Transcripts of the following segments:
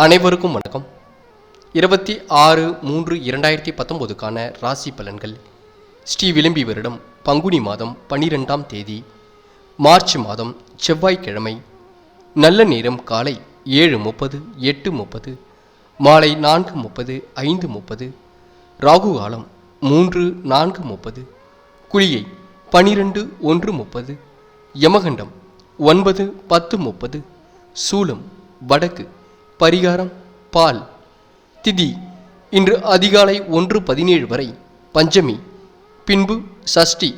அனைவருக்கும் வணக்கம். இருபத்தி ஆறு மூன்று இரண்டாயிரத்தி பத்தொம்போதுக்கான ராசி பலன்கள். ஸ்ரீ விளம்பி வருடம் பங்குனி மாதம் பன்னிரெண்டாம் தேதி மார்ச் மாதம் செவ்வாய்க்கிழமை. நல்ல நேரம் காலை ஏழு முப்பது எட்டு முப்பது மாலை நான்கு முப்பது ஐந்து முப்பது ராகு காலம் மூன்று நான்கு முப்பது குழியை பனிரெண்டு ஒன்று முப்பது யமகண்டம் ஒன்பது பத்து முப்பது சூலம் வடக்கு பரிகாரம் பால் திதி. இன்று அதிகாலை ஒன்று பதினேழு வரை பஞ்சமி பின்பு சஷ்டி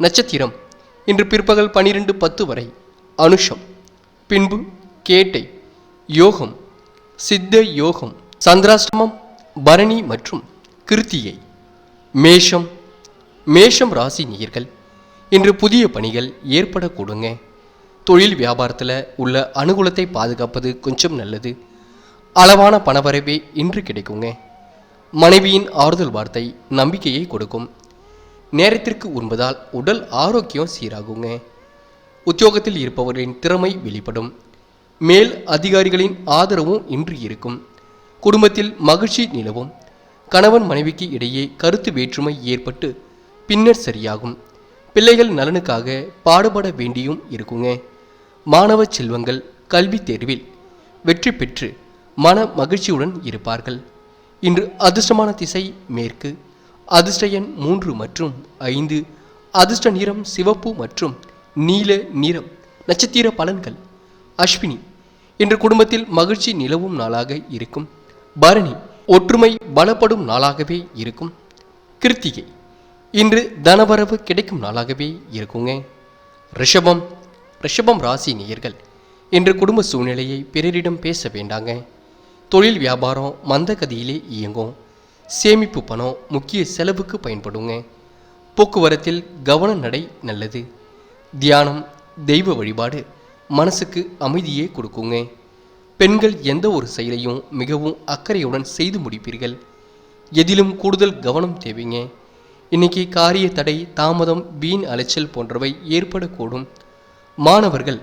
நட்சத்திரம். இன்று பிற்பகல் பனிரெண்டு பத்து வரை அனுஷம். பின்பு கேட்டை யோகம் சித்த யோகம் சந்திராஷ்டமம் பரணி மற்றும் கிருத்தியை. மேஷம் மேஷம் ராசி நேயர்கள் இன்று புதிய பணிகள் ஏற்படக்கூடுங்க. தொழில் வியாபாரத்தில் உள்ள அனுகூலத்தை பாதுகாப்பது கொஞ்சம் நல்லது. அளவான பணவரவே இன்று கிடைக்குங்க. மனைவியின் ஆறுதல் வார்த்தை நம்பிக்கையை கொடுக்கும். நேரத்திற்கு உண்பதால் உடல் ஆரோக்கியம் சீராகுங்க. உத்தியோகத்தில் இருப்பவர்களின் திறமை வெளிப்படும். மேல் அதிகாரிகளின் ஆதரவும் இன்று இருக்கும். குடும்பத்தில் மகிழ்ச்சி நிலவும். கணவன் மனைவிக்கு இடையே கருத்து வேற்றுமை ஏற்பட்டு பின்னர் சரியாகும். பிள்ளைகள் நலனுக்காக பாடுபட வேண்டியும் இருக்குங்க. மாணவ செல்வங்கள் கல்வி தேர்வில் வெற்றி பெற்று மன மகிழ்ச்சியுடன் இருப்பார்கள். இன்று அதிர்ஷ்டமான திசை மேற்கு. அதிர்ஷ்ட எண் மூன்று மற்றும் ஐந்து. அதிர்ஷ்ட நிறம் சிவப்பு மற்றும் நீல நிறம் நட்சத்திர பலன்கள். அஸ்வினி இன்று குடும்பத்தில் மகிழ்ச்சி நிலவும் நாளாக இருக்கும். பரணி ஒற்றுமை பலப்படும் நாளாகவே இருக்கும். கிருத்திகை இன்று தனவரவு கிடைக்கும் நாளாகவே இருக்குங்க. ரிஷபம் ரிஷபம் ராசி நேயர்கள் இன்று குடும்ப சூழ்நிலையை பிறரிடம் பேச வேண்டாங்க. தொழில் வியாபாரம் மந்தகதியிலே இயங்கும். சேமிப்பு பணம் முக்கிய செலவுக்கு பயன்படுங்க. போக்குவரத்தில் கவன நடை நல்லது. தியானம் தெய்வ வழிபாடு மனசுக்கு அமைதியே கொடுக்குங்க. பெண்கள் எந்த ஒரு செயலையும் மிகவும் அக்கறையுடன் செய்து முடிப்பீர்கள். எதிலும் கூடுதல் கவனம் தேவைங்க. இன்னைக்கு காரிய தடை தாமதம் வீண் அலைச்சல் போன்றவை ஏற்படக்கூடும். மாணவர்கள்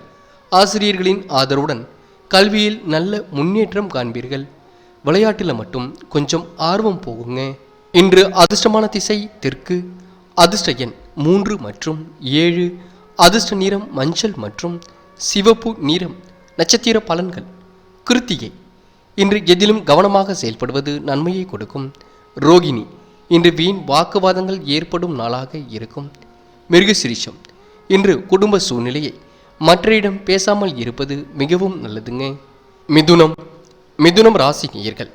ஆசிரியர்களின் ஆதரவுடன் கல்வியில் நல்ல முன்னேற்றம் காண்பீர்கள். விளையாட்டில் மட்டும் கொஞ்சம் ஆர்வம் போகுங்க. இன்று அதிர்ஷ்டமான திசை தெற்கு. அதிர்ஷ்ட எண் மூன்று மற்றும் ஏழு. அதிர்ஷ்ட நிறம் மஞ்சள் மற்றும் சிவப்பு நிறம் நட்சத்திர பலன்கள். கிருத்திகை. இன்று எதிலும் கவனமாக செயல்படுவது நன்மையை கொடுக்கும். ரோகிணி. இன்று வீண் வாக்குவாதங்கள் ஏற்படும் நாளாக இருக்கும். மிருகசிரிஷம். இன்று குடும்ப சூழ்நிலையை மற்றையிடம் பேசாமல் இருப்பது மிகவும் நல்லதுங்க. மிதுனம் மிதுனம் ராசி நேயர்கள்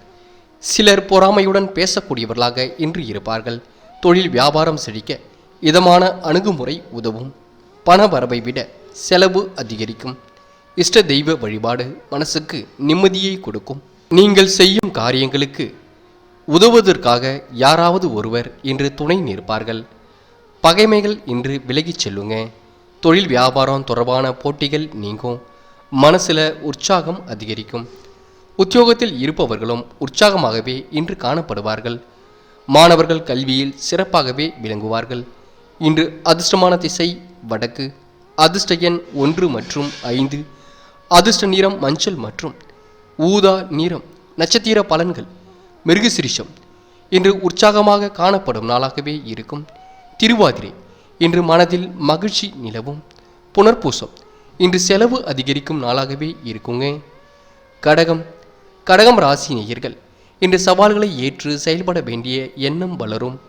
சிலர் பொறாமையுடன் பேசக்கூடியவர்களாக இன்று இருப்பார்கள். தொழில் வியாபாரம் செழிக்க இதமான அணுகுமுறை உதவும். பண வரவை விட செலவு அதிகரிக்கும். இஷ்ட தெய்வ வழிபாடு மனசுக்கு நிம்மதியை கொடுக்கும். நீங்கள் செய்யும் காரியங்களுக்கு உதவுவதற்காக யாராவது ஒருவர் இன்று துணை நிற்பார்கள். பகைமைகள் இன்று விலகிச் செல்லுங்க. தொழில் வியாபாரம் தொடர்பான போட்டிகள் நீங்கும். மனசில் உற்சாகம் அதிகரிக்கும். உத்தியோகத்தில் இருப்பவர்களும் உற்சாகமாகவே இன்று காணப்படுவார்கள். மாணவர்கள் கல்வியில் சிறப்பாகவே விளங்குவார்கள். இன்று அதிர்ஷ்டமான திசை வடக்கு அதிர்ஷ்ட எண் ஒன்று மற்றும் ஐந்து அதிர்ஷ்ட நிறம் மஞ்சள் மற்றும் ஊதா நிறம் நட்சத்திர பலன்கள் மிருகசிரிஷம் இன்று உற்சாகமாக காணப்படும் நாளாகவே இருக்கும். திருவாதிரை இன்று மனதில் மகிழ்ச்சி நிலவும். புனர்பூசம். இன்று செலவு அதிகரிக்கும் நாளாகவே இருக்குங்க. கடகம். கடகம் ராசி நேயர்கள் இன்று சவால்களை ஏற்று செயல்பட வேண்டிய எண்ணம் வளரும்.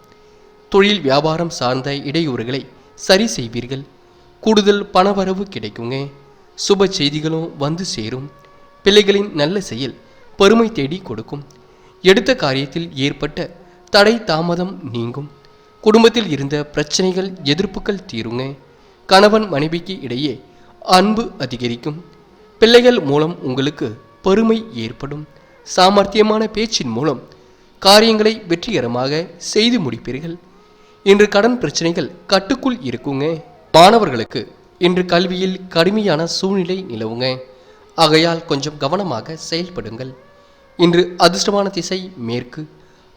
தொழில் வியாபாரம் சார்ந்த இடையூறுகளை சரி செய்வீர்கள். கூடுதல் பணவரவு கிடைக்குங்க. சுப செய்திகளும் வந்து சேரும். பிள்ளைகளின் நல்ல செயல் பெருமை தேடி கொடுக்கும். எடுத்த காரியத்தில் ஏற்பட்ட தடை தாமதம் நீங்கும். குடும்பத்தில் இருந்த பிரச்சனைகள் எதிர்ப்புகள் தீருங்க. கணவன் மனைவிக்கு இடையே அன்பு அதிகரிக்கும். பிள்ளைகள் மூலம் உங்களுக்கு பெருமை ஏற்படும். சாமர்த்தியமான பேச்சின் மூலம் காரியங்களை வெற்றிகரமாக செய்து முடிப்பீர்கள். இன்று கடன் பிரச்சனைகள் கட்டுக்குள் இருக்குங்க. மாணவர்களுக்கு இன்று கல்வியில் கடுமையான சூழ்நிலை நிலவுங்க. ஆகையால் கொஞ்சம் கவனமாக செயல்படுங்கள். இன்று அதிர்ஷ்டமான திசை மேற்கு.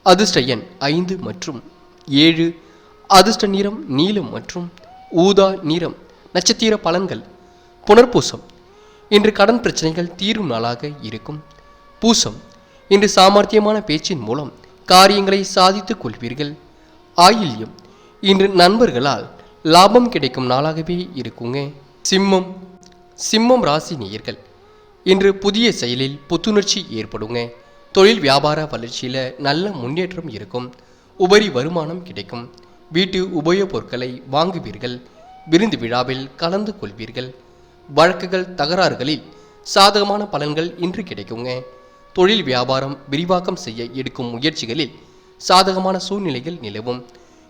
அதிர்ஷ்ட எண் ஐந்து மற்றும் ஏழு அதிர்ஷ்ட நிறம் நீலம் மற்றும் ஊதா நிறம் நட்சத்திர பலன்கள். புனர்பூசம். இன்று கடன் பிரச்சனைகள் தீரும் நாளாக இருக்கும். பூசம். இன்று சாமர்த்தியமான பேச்சின் மூலம் காரியங்களை சாதித்துக் கொள்வீர்கள். ஆயில்யம். இன்று நண்பர்களால் லாபம் கிடைக்கும் நாளாகவே இருக்குங்க. சிம்மம். சிம்மம் ராசி நேயர்கள். இன்று புதிய செயலில் புத்துணர்ச்சி ஏற்படுங்க. தொழில் வியாபார வளர்ச்சியில் நல்ல முன்னேற்றம் இருக்கும். உபரி வருமானம் கிடைக்கும். வீட்டு உபயோகப் பொருட்களை வாங்குவீர்கள். விருந்து விழாவில் கலந்து கொள்வீர்கள். வழக்குகள் தகராறுகளில் சாதகமான பலன்கள் இன்று கிடைக்குங்க. தொழில் வியாபாரம் விரிவாக்கம் செய்ய எடுக்கும் முயற்சிகளில் சாதகமான சூழ்நிலைகள் நிலவும்.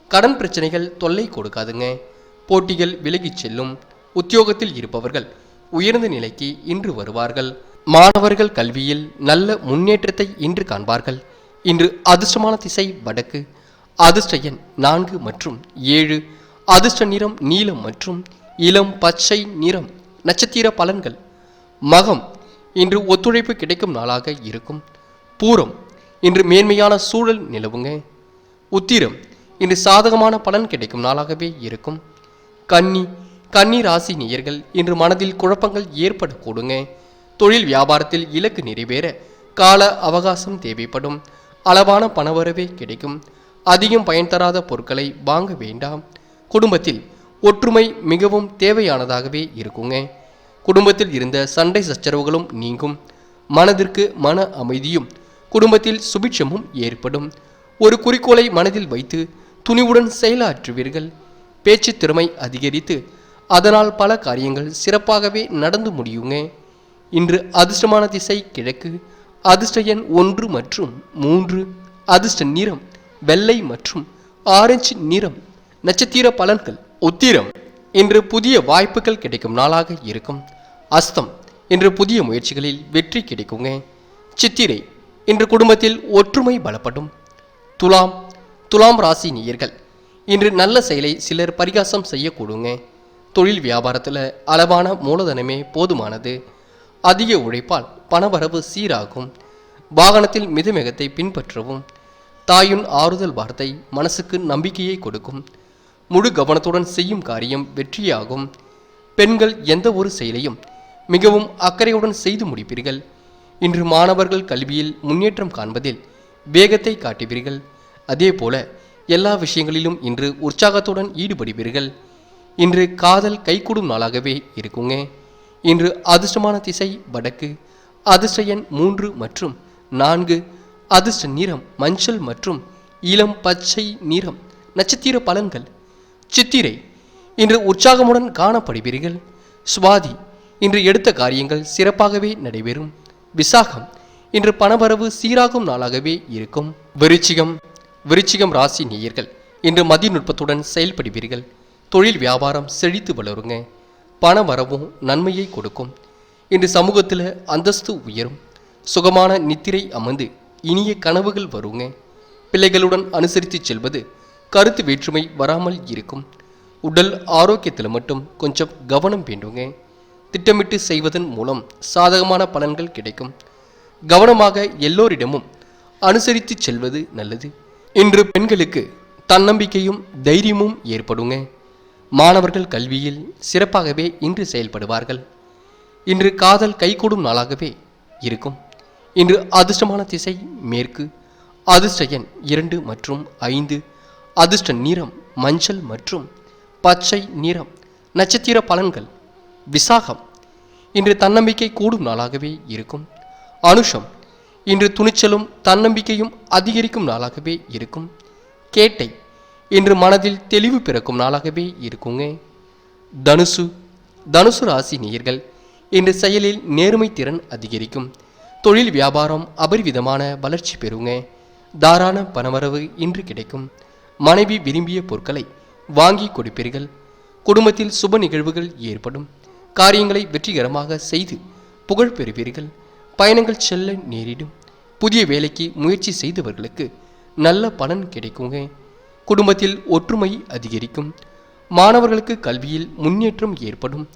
கடன் பிரச்சனைகள் தொல்லை கொடுக்காதுங்க. போட்டிகள் விலகிச் செல்லும். உத்தியோகத்தில் இருப்பவர்கள் உயர்ந்த நிலைக்கு இன்று வருவார்கள். மாணவர்கள் கல்வியில் நல்ல முன்னேற்றத்தை இன்று காண்பார்கள். இன்று அதிர்ஷ்டமான திசை வடக்கு. அதிர்ஷ்ட எண் நான்கு மற்றும் ஏழு. அதிர்ஷ்ட நிறம் நீலம் மற்றும் இளம் பச்சை நிறம். நட்சத்திர பலன்கள். மகம். இன்று ஒத்துழைப்பு கிடைக்கும் நாளாக இருக்கும். பூரம். இன்று மேன்மையான சூழல் நிலவுங்க. உத்திரம். இன்று சாதகமான பலன் கிடைக்கும் நாளாகவே இருக்கும். கன்னி. கன்னி ராசி நேயர்கள் இன்று மனதில் குழப்பங்கள் ஏற்படக்கூடுங்க. தொழில் வியாபாரத்தில் இலக்கு நிறைவேற கால அவகாசம் தேவைப்படும். அளவான பணவரவே கிடைக்கும். அதிகம் பயன் தராத பொருட்களை வாங்க வேண்டாம். குடும்பத்தில் ஒற்றுமை மிகவும் தேவையானதாகவே இருக்குங்க. குடும்பத்தில் இருந்த சண்டை சச்சரவுகளும் நீங்கும். மனதிற்கு மன அமைதியும் குடும்பத்தில் சுபிட்சமும் ஏற்படும். ஒரு குறிக்கோளை மனதில் வைத்து துணிவுடன் செயலாற்றுவீர்கள். பேச்சு திறமை அதிகரித்து அதனால் பல காரியங்கள் சிறப்பாகவே நடந்து முடியுங்க. இன்று அதிர்ஷ்டமான திசை கிழக்கு அதிர்ஷ்ட எண் ஒன்று மற்றும் மூன்று அதிர்ஷ்ட நிறம் வெள்ளை மற்றும் ஆரஞ்சு நிறம் நட்சத்திர பலன்கள் உத்திரம் இன்று புதிய வாய்ப்புகள் கிடைக்கும் நாளாக இருக்கும். அஸ்தம் இன்று புதிய முயற்சிகளில் வெற்றி கிடைக்குங்க. சித்திரை இன்று குடும்பத்தில் ஒற்றுமை பலப்படும். துலாம் துலாம் ராசி நேயர்கள் இன்று நல்ல செயலை சிலர் பரிகாசம் செய்யக்கூடுங்க. தொழில் வியாபாரத்தில் அளவான மூலதனமே போதுமானது. அதிக உழைப்பால் பணவரவு சீராகும். வாகனத்தில் மிதுமேகத்தை பின்பற்றவும் தாயின் ஆறுதல் வார்த்தை மனசுக்கு நம்பிக்கையை கொடுக்கும். முழு கவனத்துடன் செய்யும் காரியம் வெற்றியாகும். பெண்கள் எந்த ஒரு செயலையும் மிகவும் அக்கறையுடன் செய்து முடிப்பீர்கள். இன்று மாணவர்கள் கல்வியில் முன்னேற்றம் காண்பதில் வேகத்தை காட்டுவீர்கள். அதே போல எல்லா விஷயங்களிலும் இன்று உற்சாகத்துடன் ஈடுபடுவீர்கள். இன்று காதல் கைகூடும் நாளாகவே இருக்குங்க. இன்று அதிர்ஷ்டமான திசை வடக்கு அதிர்ஷ்ட எண் மூன்று மற்றும் நான்கு அதிர்ஷ்ட நிறம் மஞ்சள் மற்றும் இளம் பச்சை நிறம். நட்சத்திர பலன்கள். சித்திரை இன்று உற்சாகமுடன் காணப்படுவீர்கள். சுவாதி இன்று எடுத்த காரியங்கள் சிறப்பாகவே நடைபெறும். விசாகம் இன்று பணவரவு சீராகும் நாளாகவே இருக்கும். விருச்சிகம் விருச்சிகம் ராசி நேயர்கள் இன்று மதிய நுட்பத்துடன் செயல்படுவீர்கள். தொழில் வியாபாரம் செழித்து வளருங்க. பண வரவும் நன்மையை கொடுக்கும். இன்று சமூகத்தில் அந்தஸ்து உயரும். சுகமான நித்திரை அமர்ந்து இனிய கனவுகள் வருங்க. பிள்ளைகளுடன் அனுசரித்து செல்வது கருத்து வேற்றுமை வராமல் இருக்கும். உடல் ஆரோக்கியத்தில் மட்டும் கொஞ்சம் கவனம் வேண்டுங்க. திட்டமிட்டு செய்வதன் மூலம் சாதகமான பலன்கள் கிடைக்கும். கவனமாக எல்லோரிடமும் அனுசரித்து செல்வது நல்லது. இன்று பெண்களுக்கு தன்னம்பிக்கையும் தைரியமும் ஏற்படுங்க. மாணவர்கள் கல்வியில் சிறப்பாகவே இன்று செயல்படுவார்கள். இன்று காதல் கைகூடும் நாளாகவே இருக்கும். இன்று அதிர்ஷ்டமான திசை மேற்கு. அதிர்ஷ்ட எண் இரண்டு மற்றும் ஐந்து. அதிர்ஷ்ட நிறம் மஞ்சள் மற்றும் பச்சை நிறம். நட்சத்திர பலன்கள். விசாகம். இன்று தன்னம்பிக்கை கூடும் நாளாகவே இருக்கும். அனுஷம். இன்று துணிச்சலும் தன்னம்பிக்கையும் அதிகரிக்கும் நாளாகவே இருக்கும். கேட்டை. இன்று மனதில் தெளிவு பிறக்கும் நாளாகவே இருக்குங்க. தனுசு. தனுசு ராசி நேயர்கள். இன்று செயலில் நேர்மை திறன் அதிகரிக்கும். தொழில் வியாபாரம் அபரிவிதமான வளர்ச்சி பெறுங்க. தாராள பணவரவு இன்று கிடைக்கும். மனைவி விரும்பிய பொருட்களை வாங்கி கொடுப்பீர்கள். குடும்பத்தில் சுப நிகழ்வுகள் ஏற்படும். காரியங்களை வெற்றிகரமாக செய்து புகழ் பெறுவீர்கள். பயணங்கள் செல்ல நேரிடும். புதிய வேலைக்கு முயற்சி செய்தவர்களுக்கு நல்ல பலன் கிடைக்குங்க. குடும்பத்தில் ஒற்றுமை அதிகரிக்கும். மாணவர்களுக்கு கல்வியில் முன்னேற்றம் ஏற்படும்.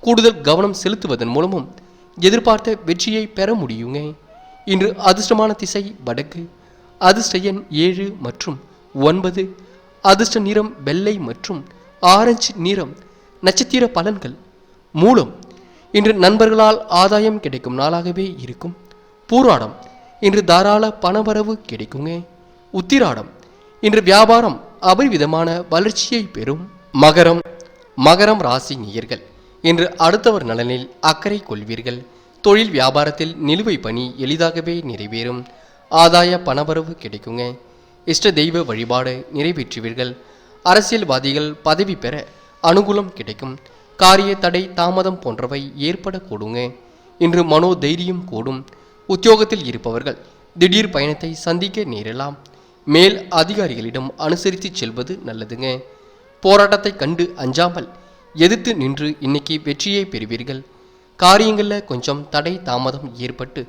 கூடுதல் கவனம் செலுத்துவதன் மூலமும் எதிர்பார்த்த வெற்றியை பெற முடியுங்க. இன்று அதிர்ஷ்டமான திசை வடக்கு. அதிர்ஷ்ட எண் ஏழு மற்றும் ஒன்பது. அதிர்ஷ்ட நிறம் வெள்ளை மற்றும் ஆரஞ்சு நிறம் நட்சத்திர பலன்கள் மூலம் இன்று நண்பர்களால் ஆதாயம் கிடைக்கும் நாளாகவே இருக்கும். பூராடம் இன்று தாராள பணவரவு கிடைக்குங்க. உத்திராடம் இன்று வியாபாரம் அபரிவிதமான வளர்ச்சியை பெறும். மகரம் மகரம் ராசி நேயர்கள். என்று அடுத்தவர் நலனில் அக்கறை கொள்வீர்கள். தொழில் வியாபாரத்தில் நிலுவை பணி எளிதாகவே நிறைவேறும். ஆதாய பணவரவு கிடைக்குங்க. இஷ்ட தெய்வ வழிபாடு நிறைவேற்றுவீர்கள். அரசியல்வாதிகள் பதவி பெற அனுகூலம் கிடைக்கும். காரிய தடை தாமதம் போன்றவை ஏற்படக்கூடுங்க இன்று மனோ தைரியம் கூடும். உத்தியோகத்தில் இருப்பவர்கள் திடீர் பயணத்தை சந்திக்க நேரலாம். மேல் அதிகாரிகளிடம் அனுசரித்து செல்வது நல்லதுங்க. போராட்டத்தை கண்டு அஞ்சாமல் எதிர்த்து நின்று இன்னைக்கு வெற்றியை பெறுவீர்கள். காரியங்களில் கொஞ்சம் தடை தாமதம் ஏற்பட்டு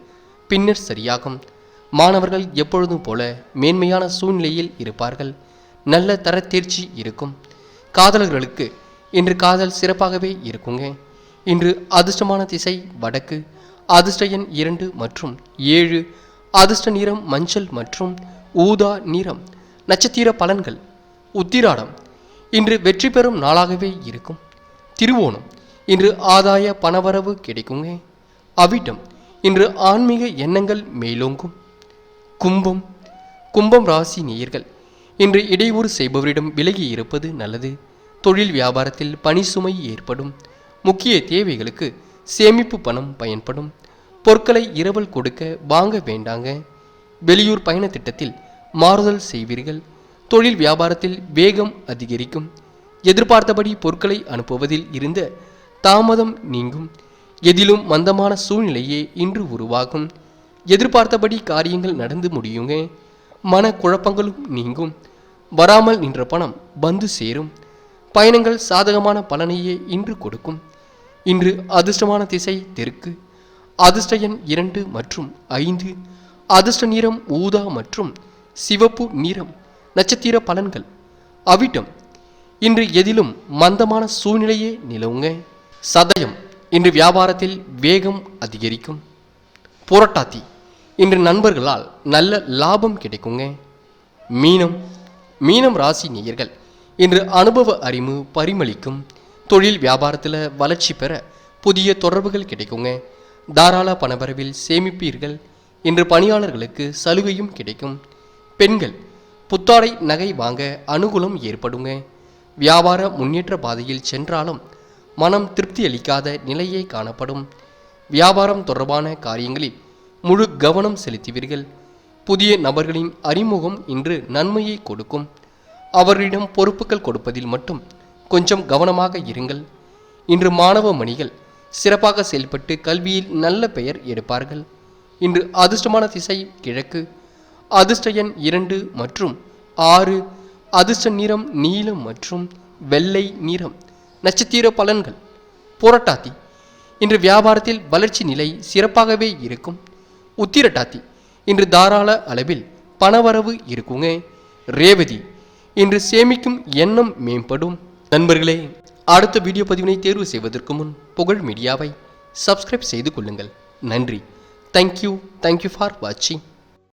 பின்னர் சரியாகும். மாணவர்கள் எப்பொழுதும் போல மேன்மையான சூழ்நிலையில் இருப்பார்கள். நல்ல தர தேர்ச்சி இருக்கும். காதலர்களுக்கு இன்று காதல் சிறப்பாகவே இருக்குங்க. இன்று அதிர்ஷ்டமான திசை வடக்கு அதிர்ஷ்ட எண் இரண்டு மற்றும் ஏழு அதிர்ஷ்ட நிறம் மஞ்சள் மற்றும் ஊதா நிறம். நட்சத்திர பலன்கள் உத்திராடம். இன்று வெற்றி பெறும் நாளாகவே இருக்கும். திருவோணம். இன்று ஆதாய பணவரவு கிடைக்குங்க அவிட்டம் இன்று ஆன்மீக எண்ணங்கள் மேலோங்கும். கும்பம் கும்பம் ராசி நேயர்கள் இன்று இடையூறு செய்பவரிடம் விலகி இருப்பது நல்லது. தொழில் வியாபாரத்தில் பணி சுமை ஏற்படும். முக்கிய தேவைகளுக்கு சேமிப்பு பணம் பயன்படும். பொருட்களை இரவல் கொடுக்க வாங்க வேண்டாங்க. வெளியூர் பயண திட்டத்தில் மாறுதல் செய்வீர்கள். தொழில் வியாபாரத்தில் வேகம் அதிகரிக்கும். எதிர்பார்த்தபடி பொருட்களை அனுப்புவதில் இருந்த தாமதம் நீங்கும். எதிலும் மந்தமான சூழ்நிலையே இன்று உருவாகும். எதிர்பார்த்தபடி காரியங்கள் நடந்து முடியுங்க. மன குழப்பங்களும் நீங்கும். வராமல் நின்ற பணம் வந்து சேரும். பயணங்கள் சாதகமான பலனையே இன்று கொடுக்கும். இன்று அதிர்ஷ்டமான திசை தெற்கு. அதிர்ஷ்ட எண் இரண்டு மற்றும் ஐந்து. அதிர்ஷ்ட நிறம் ஊதா மற்றும் சிவப்பு நிறம் நட்சத்திர பலன்கள். அவிட்டம் இன்று எதிலும் மந்தமான சூழ்நிலையே நிலவுங்க. சதயம் இன்று வியாபாரத்தில் வேகம் அதிகரிக்கும். புரட்டாத்தி இன்று நண்பர்களால் நல்ல லாபம் கிடைக்குங்க. மீனம் மீனம் ராசி நேயர்கள் இன்று அனுபவ அறிவு பரிமளிக்கும். தொழில் வியாபாரத்தில் வளர்ச்சி பெற புதிய தொடர்புகள் கிடைக்குங்க. தாராள பணபரவில் சேமிப்பீர்கள். இன்று பணியாளர்களுக்கு சலுகையும் கிடைக்கும். பெண்கள் புத்தாடை நகை வாங்க அனுகூலம் ஏற்படுங்க. வியாபார முன்னேற்ற பாதையில் சென்றாலும் மனம் திருப்தி அளிக்காத நிலையே காணப்படும். வியாபாரம் தொடர்பான காரியங்களில் முழு கவனம் செலுத்துவீர்கள். புதிய நபர்களின் அறிமுகம் இன்று நன்மையை கொடுக்கும். அவர்களிடம் பொறுப்புகள் கொடுப்பதில் மட்டும் கொஞ்சம் கவனமாக இருங்கள். இன்று மாணவ மணிகள் சிறப்பாக செயல்பட்டு கல்வியில் நல்ல பெயர் எடுப்பார்கள். இன்று அதிர்ஷ்டமான திசை கிழக்கு. அதிர்ஷ்ட எண் இரண்டு மற்றும் ஆறு அதிர்ஷ்ட நிறம் நீலம் மற்றும் வெள்ளை நிறம். நட்சத்திர பலன்கள். புரட்டாத்தி இன்று வியாபாரத்தில் வளர்ச்சி நிலை சிறப்பாகவே இருக்கும். உத்திரட்டாத்தி இன்று தாராள அளவில் பணவரவு இருக்குங்க. ரேவதி. இன்று சேமிக்கும் எண்ணம் மேம்படும். நண்பர்களே அடுத்த வீடியோ பதிவினை தேர்வு செய்வதற்கு முன் புகழ் மீடியாவை சப்ஸ்கிரைப் செய்து கொள்ளுங்கள். நன்றி. தேங்க்யூ தேங்க்யூ ஃபார் வாட்சிங்